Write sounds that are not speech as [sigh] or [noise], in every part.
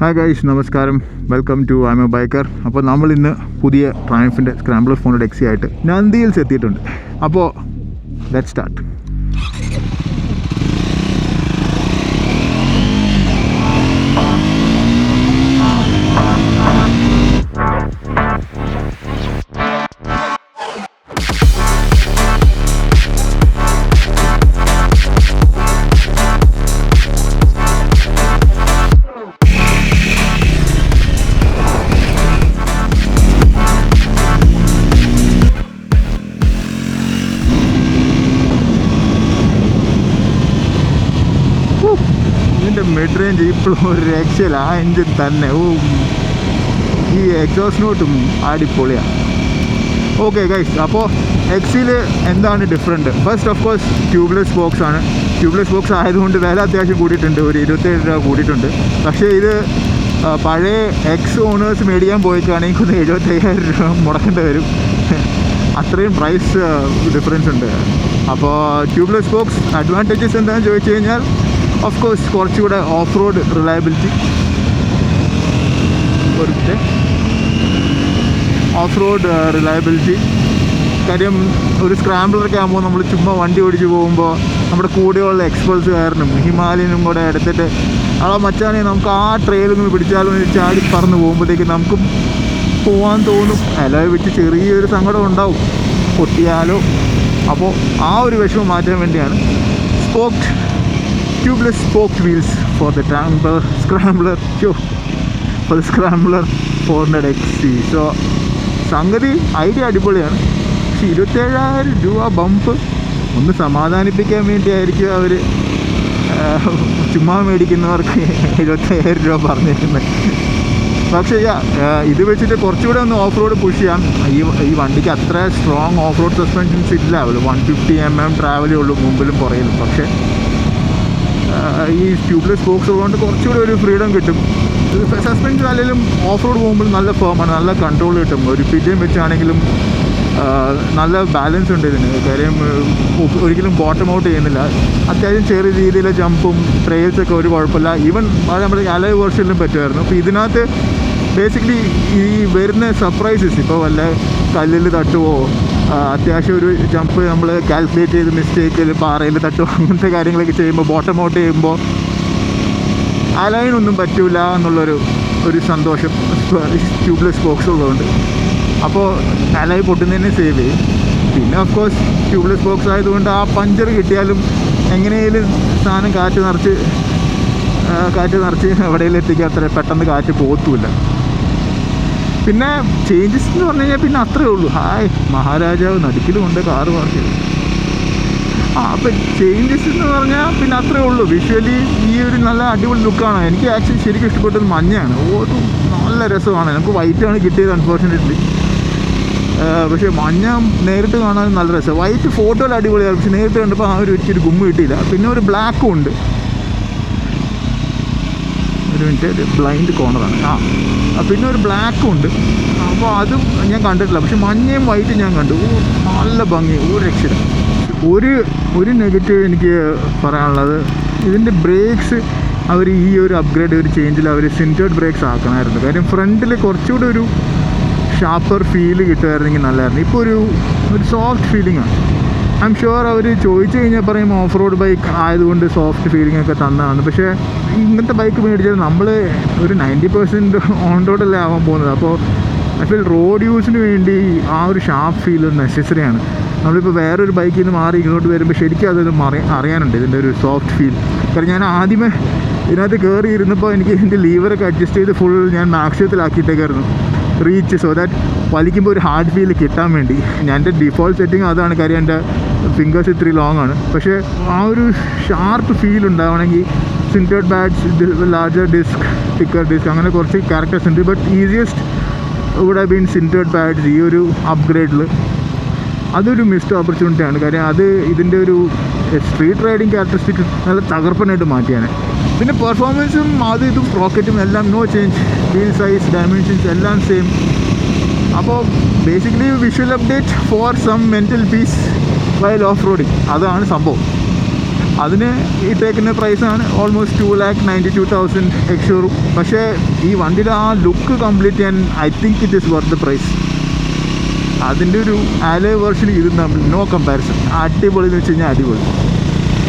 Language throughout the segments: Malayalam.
ഹായ് ഗൈസ് നമസ്കാരം. Welcome to I M A biker അപ്പോൾ നമ്മൾ ഇന്ന് പുതിയ ട്രയംഫിന്റെ സ്ക്രാംബ്ലർ ഫോണിന്റെ എക്സി ആയിട്ട് നന്ദിയിൽസ് എത്തിയിട്ടുണ്ട്. അപ്പോൾ ലെറ്റ് സ്റ്റാർട്ട് മിഡ് ഇപ്പോഴും ഒരു രക്ഷയില്ല. ആ എൻജിൻ തന്നെ. ഓ ഈ എക്സോസ് നോട്ടും അടിപൊളിയാണ് ഓക്കെ ഗൈസ് അപ്പോൾ എക്സിൽ എന്താണ് different first of course tubeless box ആണ്. ട്യൂബ്ലെസ് ബോക്സ് ആയതുകൊണ്ട് വില അത്യാവശ്യം കൂടിയിട്ടുണ്ട്. ഒരു ഇരുപത്തേഴ് രൂപ കൂടിയിട്ടുണ്ട്. പക്ഷേ ഇത് പഴയ എക്സ് ഓണേഴ്സ് മേടിക്കാൻ പോയിക്കാണെങ്കിൽ ഒന്ന് എഴുപത്തയ്യായിരം രൂപ മുടക്കേണ്ടി വരും. അത്രയും പ്രൈസ് ഡിഫറൻസ് ഉണ്ട്. അപ്പോൾ ട്യൂബ്ലെസ് ബോക്സ് അഡ്വാന്റേജസ് എന്താണെന്ന് ചോദിച്ചു കഴിഞ്ഞാൽ ഓഫ് കോഴ്സ് കുറച്ചുകൂടെ ഓഫ് റോഡ് റിലയബിലിറ്റി കൊടുത്തിട്ട് ഓഫ് റോഡ് റിലയബിലിറ്റി കാര്യം ഒരു സ്ക്രാമ്പിളൊക്കെ ആകുമ്പോൾ നമ്മൾ ചുമ്മാ വണ്ടി ഓടിച്ച് പോകുമ്പോൾ നമ്മുടെ കൂടെയുള്ള എക്സ്പൾസുകാരനും ഹിമാലയനും കൂടെ എടുത്തിട്ട് ആ മച്ചാനെ നമുക്ക് ആ ട്രെയിലൊന്ന് പിടിച്ചാലും? ചാടി പറന്ന് പോകുമ്പോഴത്തേക്ക് നമുക്കും പോകാൻ തോന്നും. അല്ലാതെ വെച്ച് ചെറിയൊരു സങ്കടം ഉണ്ടാവും. പൊട്ടിയാലോ? അപ്പോൾ ആ ഒരു വിഷമം മാറ്റാൻ വേണ്ടിയാണ്. Spoked tubeless spoke wheels for the tamper [laughs] Scrambler, for the Scrambler Scrambler four hundred X C സംഗതി ഐഡിയ അടിപൊളിയാണ്. പക്ഷെ ഇരുപത്തേഴായിരം രൂപ ബമ്പ് ഒന്ന് സമാധാനിപ്പിക്കാൻ വേണ്ടിയായിരിക്കും അവർ ചുമ്മാ മേടിക്കുന്നവർക്ക് ഇരുപത്തേഴായിരം രൂപ പറഞ്ഞിരിക്കുന്നത് പക്ഷേ ഇത് വെച്ചിട്ട് കുറച്ചുകൂടെ ഒന്ന് ഓഫ് റോഡ് പുഷ് ചെയ്യാം. ഈ ഈ വണ്ടിക്ക് അത്ര സ്ട്രോങ് ഓഫ് റോഡ് സസ്പെൻഷൻസ് ഇല്ല. ഒരു വൺ ഫിഫ്റ്റി എം എം ട്രാവലേ ഉള്ളൂ മുമ്പിലും പുറയിലും പക്ഷേ ഈ ട്യൂബ്ലെസ് ബോക്സ് ഉള്ളതുകൊണ്ട് കുറച്ചുകൂടി ഒരു ഫ്രീഡം കിട്ടും. സസ്പെൻഷൻ അല്ലെങ്കിലും ഓഫ് റോഡ് പോകുമ്പോൾ നല്ല ഫേമാണ് നല്ല കൺട്രോൾ കിട്ടും. ഒരു പിജയും വെച്ചാണെങ്കിലും നല്ല ബാലൻസ് ഉണ്ട് ഇതിന്. കാര്യം ഒരിക്കലും ബോട്ടം ഔട്ട് ചെയ്യുന്നില്ല. അത്യാവശ്യം ചെറിയ രീതിയിലെ ജമ്പും ട്രെയിൽസൊക്കെ ഒരു കുഴപ്പമില്ല. ഈവൻ അത് നമ്മുടെ അലവ് വേർഷനിലും പറ്റുമായിരുന്നു. അപ്പോൾ ഇതിനകത്ത് ബേസിക്കലി ഈ വരുന്ന സർപ്രൈസസ് ഇപ്പോൾ വല്ല കല്ലിൽ തട്ടുവോ അത്യാവശ്യം ഒരു ജമ്പ് നമ്മൾ കാൽക്കുലേറ്റ് ചെയ്ത് മിസ്റ്റേക്കിൽ പാറയിൽ തട്ടും അങ്ങനത്തെ കാര്യങ്ങളൊക്കെ ചെയ്യുമ്പോൾ ബോട്ടം ഔട്ട് ചെയ്യുമ്പോൾ അലൈനൊന്നും പറ്റൂല എന്നുള്ളൊരു ഒരു സന്തോഷം. ട്യൂബ്ലെസ് ബോക്സ് ഉള്ളതുകൊണ്ട്. അപ്പോൾ അലൈ പൊട്ടുന്നതിനെ സേവ് ചെയ്യും. പിന്നെ ഓഫ് കോഴ്സ് ട്യൂബ്ലെസ് ബോക്സ് ആയതുകൊണ്ട് ആ പഞ്ചർ കിട്ടിയാലും എങ്ങനെയും സാധനം കാറ്റ് നിറച്ച് കാറ്റ് നിറച്ച് എവിടെയെങ്കിലും എത്തിക്കാൻ അത്ര പെട്ടെന്ന് കാറ്റ് പോത്തുമില്ല പിന്നെ ചേഞ്ചസ് എന്ന് പറഞ്ഞു കഴിഞ്ഞാൽ പിന്നെ അത്രേ ഉള്ളൂ. ഹായ് മഹാരാജാവ് നടുക്കിലുമുണ്ട് കാറ് പാർക്ക് ചെയ്തു. ആ അപ്പം ചേഞ്ചസ് എന്ന് പറഞ്ഞാൽ പിന്നെ അത്രേ ഉള്ളൂ. വിഷ്വലി ഈ ഒരു നല്ല അടിപൊളി ലുക്കാണ് എനിക്ക് ആക്ച്വലി ശരിക്കും ഇഷ്ടപ്പെട്ടത് മഞ്ഞയാണ്. ഒരു നല്ല രസമാണ്. നമുക്ക് വൈറ്റാണ് കിട്ടിയത് അൺഫോർച്ചുനേറ്റ്ലി പക്ഷേ മഞ്ഞ നേരിട്ട് കാണാൻ നല്ല രസം. വൈറ്റ് ഫോട്ടോയിൽ അടിപൊളിയാണ്. പക്ഷെ നേരിട്ട് കണ്ടപ്പോൾ ആ ഒരു ഇച്ചിരി ഗുമ്മ കിട്ടിയില്ല. പിന്നെ ഒരു ബ്ലാക്കും ഉണ്ട്. ഒരു മിനിറ്റ് ബ്ലൈൻഡ് കോർണറാണ് ആ ആ, പിന്നെ ഒരു ബ്ലാക്കും ഉണ്ട്. അപ്പോൾ അതും ഞാൻ കണ്ടിട്ടില്ല. പക്ഷെ മഞ്ഞയും വൈറ്റും ഞാൻ കണ്ടു. നല്ല ഭംഗി ഒരു രക്ഷയില്ല. ഒരു ഒരു നെഗറ്റീവ് എനിക്ക് പറയാനുള്ളത് ഇതിന്റെ ബ്രേക്സ് അവർ ഈ ഒരു അപ്ഗ്രേഡ് ഒരു ചേഞ്ചിൽ അവർ സിന്റേഡ് ബ്രേക്സ് ആക്കണമായിരുന്നു. കാര്യം ഫ്രണ്ടിൽ കുറച്ചുകൂടി ഒരു ഷാർപ്പർ ഫീൽ കിട്ടുമായിരുന്നെങ്കിൽ നല്ലതായിരുന്നു. ഇപ്പോൾ ഒരു ഒരു സോഫ്റ്റ് ഫീലിംഗ് ആണ്. ഐ ഷുവർ അവർ ചോദിച്ചു കഴിഞ്ഞാൽ പറയും ഓഫ് റോഡ് ബൈക്ക് ആയതുകൊണ്ട് സോഫ്റ്റ് ഫീലിംഗ് ഒക്കെ തന്നതാണ് പക്ഷേ ഇങ്ങനത്തെ ബൈക്ക് മേടിച്ചാൽ നമ്മൾ ഒരു നയന്റി പെർസെന്റ് ഓൺ റോഡല്ലേ ആവാൻ പോകുന്നത്. അപ്പോൾ ഐ ഫീൽ റോഡ് യൂസിന് വേണ്ടി ആ ഒരു ഷാർപ്പ് ഫീൽ നെസസറി ആണ്. നമ്മളിപ്പോൾ വേറൊരു ബൈക്കിൽ നിന്ന് മാറി ഇങ്ങോട്ട് വരുമ്പോൾ ശരിക്കും അതൊരു മറി അറിയാനുണ്ട്. ഇതിന്റെ ഒരു സോഫ്റ്റ് ഫീൽ കാരണം ഞാൻ ആദ്യമേ ഇതിനകത്ത് കയറി ഇരുന്നപ്പോൾ എനിക്ക് ഇതിന്റെ ലീവറൊക്കെ അഡ്ജസ്റ്റ് ചെയ്ത് ഫുൾ ഞാൻ മാക്സിമത്തിലാക്കിയിട്ടേക്കായിരുന്നു റീച്ച് സോ ദാറ്റ് വലിക്കുമ്പോൾ ഒരു ഹാർഡ് ഫീൽ കിട്ടാൻ വേണ്ടി. ഞാൻ എന്റെ ഡിഫോൾട്ട് സെറ്റിംഗ് അതാണ് കാര്യം. എന്റെ ഫിംഗേഴ്സ് ഇത്തിരി ലോങ് ആണ്. പക്ഷേ ആ ഒരു ഷാർപ്പ് ഫീൽ ഉണ്ടാവണമെങ്കിൽ sintered pads larger disc thicker disc അങ്ങനെ കുറച്ച് ക്യാരക്ടേഴ്സ് ഉണ്ട്. ബട്ട് ഈസിയസ്റ്റ് ഇവിടെ ബീൻ സിന്റേഡ് ബാഡ്സ് ഈ ഒരു അപ്ഗ്രേഡിൽ അതൊരു മിസ്ഡ് ഓപ്പർച്യൂണിറ്റി ആണ്. കാര്യം അത് ഇതിന്റെ ഒരു സ്ട്രീറ്റ് റൈഡിങ് ക്യാരക്ടറിസ്റ്റിക് നല്ല തകർപ്പനായിട്ട് മാറ്റിയാണ്. പിന്നെ പെർഫോമൻസും അത് ഇതും റോക്കറ്റും എല്ലാം no change wheel size dimensions എല്ലാം സെയിം അപ്പോൾ basically visual update for some mental peace while off roading അതാണ് സംഭവം. അതിന് ഇട്ടേക്കുന്ന പ്രൈസാണ് almost two lakh ninety two thousand ex showroom പക്ഷേ ഈ വണ്ടിയുടെ ആ ലുക്ക് കംപ്ലീറ്റ് ചെയ്യാൻ I think it is worth the price അതിന്റെ ഒരു ആലേ വേർഷൻ ഇത് തമ്മിൽ നോ കമ്പാരിസൺ അടിപൊളി എന്ന് വെച്ച് കഴിഞ്ഞാൽ അടിപൊളി.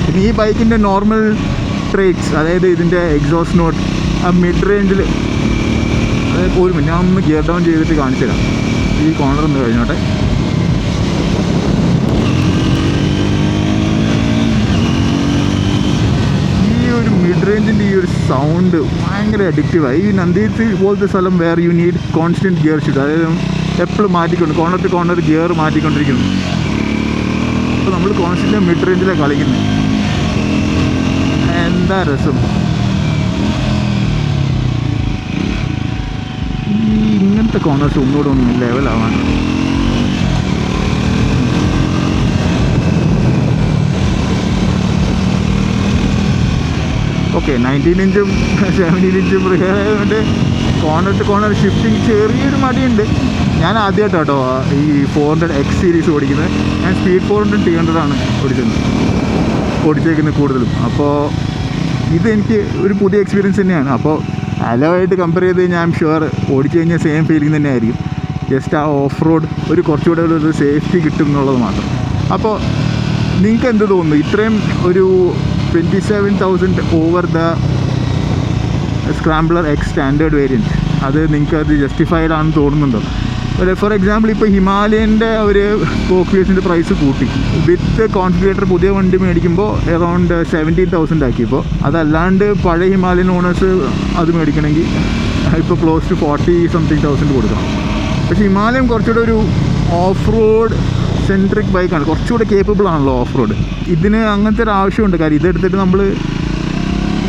പിന്നെ ഈ ബൈക്കിന്റെ നോർമൽ ട്രേറ്റ്സ് അതായത് ഇതിന്റെ എക്സോസ്റ്റ് നോട്ട് ആ മിഡ് റേഞ്ചിൽ അതായത് മിനിറ്റ് ഞാൻ ഒന്ന് ഗിയർ ഡൗൺ ചെയ്തിട്ട് കാണിച്ചു തരാം ഈ കോർണർ ഒന്ന് കഴിഞ്ഞോട്ടെ ഈ ഒരു ഈ ഒരു സൗണ്ട് ഭയങ്കര അഡിക്റ്റീവാണ് ഈ നന്ദിത്ത് പോലത്തെ സ്ഥലം വേറെ you need constant gear shift അതായത് എപ്പോഴും മാറ്റിക്കൊണ്ട് കോർണർ ടു കോർണർ ഗിയർ മാറ്റിക്കൊണ്ടിരിക്കുന്നു. അപ്പോൾ നമ്മൾ കോൺസ്റ്റന്റ് മിഡ് റേഞ്ചിലാണ് കളിക്കുന്നത് എന്താ രസം? ഈ ഇങ്ങനത്തെ കോർണേഴ്സ് ഒന്നുകൂടെ ഒന്ന് ലെവലാവാൻ ഓക്കെ നയന്റീൻ ഇഞ്ചും സെവന്റീൻ ഇഞ്ചും ആയതുകൊണ്ട് കോർണർ ടു കോർണർ ഷിഫ്റ്റിംഗ് ചെറിയൊരു മടിയുണ്ട്. ഞാൻ ആദ്യമായിട്ടോ കേട്ടോ ഈ ഫോർ ഹൺഡ്രഡ് എക്സ് സീരീസ് ഓടിക്കുന്നത്. ഞാൻ speed four hundred three hundred ആണ് ഓടിച്ചത്. ഓടിച്ചേക്കുന്നത് കൂടുതലും. അപ്പോൾ ഇതെനിക്ക് ഒരു പുതിയ എക്സ്പീരിയൻസ് തന്നെയാണ്. അപ്പോൾ അലവായിട്ട് കമ്പയർ ചെയ്ത് കഴിഞ്ഞാൽ ഐം ഷുവർ ഓടിച്ചു കഴിഞ്ഞാൽ സെയിം ഫീലിംഗ് തന്നെ ആയിരിക്കും. ജസ്റ്റ് ആ ഓഫ് റോഡ് ഒരു കുറച്ചുകൂടെ ഒരു സേഫ്റ്റി കിട്ടും എന്നുള്ളത് മാത്രം. അപ്പോൾ നിങ്ങൾക്ക് എന്ത് തോന്നുന്നു? ഇത്രയും ഒരു twenty seven thousand over the scrambler X standard variant അത് നിങ്ങൾക്ക് അത് ജസ്റ്റിഫൈഡ് ആണെന്ന് തോന്നുന്നുണ്ടോ? ഫോർ എക്സാമ്പിൾ ഇപ്പോൾ ഹിമാലയന്റെ ഒരു കോക്വിയസിന്റെ പ്രൈസ് കൂട്ടി. വിത്ത് കോൺഫിഗറേറ്റർ പുതിയ വണ്ടി മേടിക്കുമ്പോൾ എറൗണ്ട് സെവന്റീൻ തൗസൻഡ് ആക്കിയപ്പോൾ അതല്ലാണ്ട് പഴയ ഹിമാലയൻ ഓണേഴ്സ് അത് മേടിക്കണമെങ്കിൽ ഇപ്പോൾ close to forty something thousand കൊടുക്കണം. പക്ഷേ ഹിമാലയം കുറച്ചുകൂടെ ഒരു ഓഫ് റോഡ് സെൻട്രിക് ബൈക്കാണ് കുറച്ചുകൂടെ കേപ്പബിൾ ആണല്ലോ ഓഫ് റോഡ് ഇതിന് അങ്ങനത്തെ ഒരു ആവശ്യമുണ്ട്. കാര്യം ഇതെടുത്തിട്ട് നമ്മൾ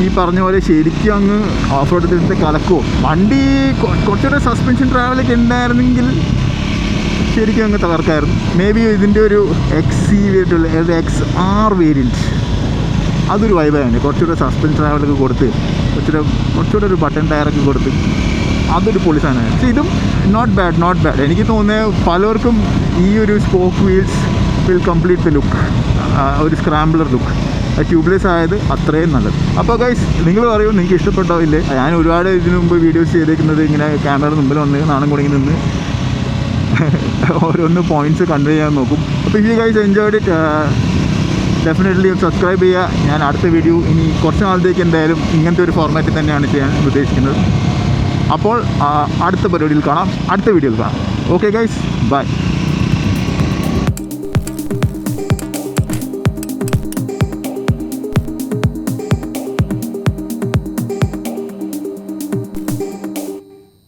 ഈ പറഞ്ഞ പോലെ ശരിക്കും അങ്ങ് ഓഫ് റോഡ് എടുത്ത് കലക്കുമോ വണ്ടി കുറച്ചുകൂടെ സസ്പെൻഷൻ ട്രാവലൊക്കെ ഉണ്ടായിരുന്നെങ്കിൽ ശരിക്കും അങ്ങ് തകർക്കായിരുന്നു. മേ ബി ഇതിന്റെ ഒരു X C variant X R variant അതൊരു വൈബാണ് കുറച്ചുകൂടെ സസ്പെൻഷൻ ട്രാവലൊക്കെ കൊടുത്ത് കുറച്ചുകൂടെ കുറച്ചുകൂടെ ഒരു ബട്ടൺ ടയറൊക്കെ കൊടുത്ത് അതൊരു പൊളി സാധനമാണ്. പക്ഷേ ഇതും നോട്ട് ബാഡ് നോട്ട് ബാഡ് എനിക്ക് തോന്നുന്നത് പലർക്കും ഈ ഒരു spoke wheels will complete the look ഒരു സ്ക്രാംബ്ലർ ലുക്ക് ട്യൂബ്ലെസ് ആയത് അത്രയും നല്ലത്. അപ്പോൾ ഗൈസ് നിങ്ങൾ പറയൂ നിങ്ങൾക്ക് ഇഷ്ടപ്പെട്ടോ ഇല്ലേ? ഞാൻ ഒരുപാട് ഇതിനു മുമ്പ് വീഡിയോസ് ചെയ്തേക്കുന്നത് ഇങ്ങനെ ക്യാമറയുടെ മുമ്പിൽ വന്ന് നാണം കുടുങ്ങി നിന്ന് [laughs] ഓരോന്ന് പോയിന്റ്സ് കൺവേ ചെയ്യാൻ നോക്കും. അപ്പോൾ ഈ guys enjoyed it definitely subscribe ചെയ്യുക ഞാൻ അടുത്ത വീഡിയോ ഇനി കുറച്ച് നാളത്തേക്ക് എന്തായാലും ഇങ്ങനത്തെ ഒരു ഫോർമാറ്റിൽ തന്നെയാണ് ചെയ്യാൻ ഉദ്ദേശിക്കുന്നത്. അപ്പോൾ അടുത്ത പരിപാടിയിൽ കാണാം. അടുത്ത വീഡിയോയിൽ കാണാം. Okay guys bye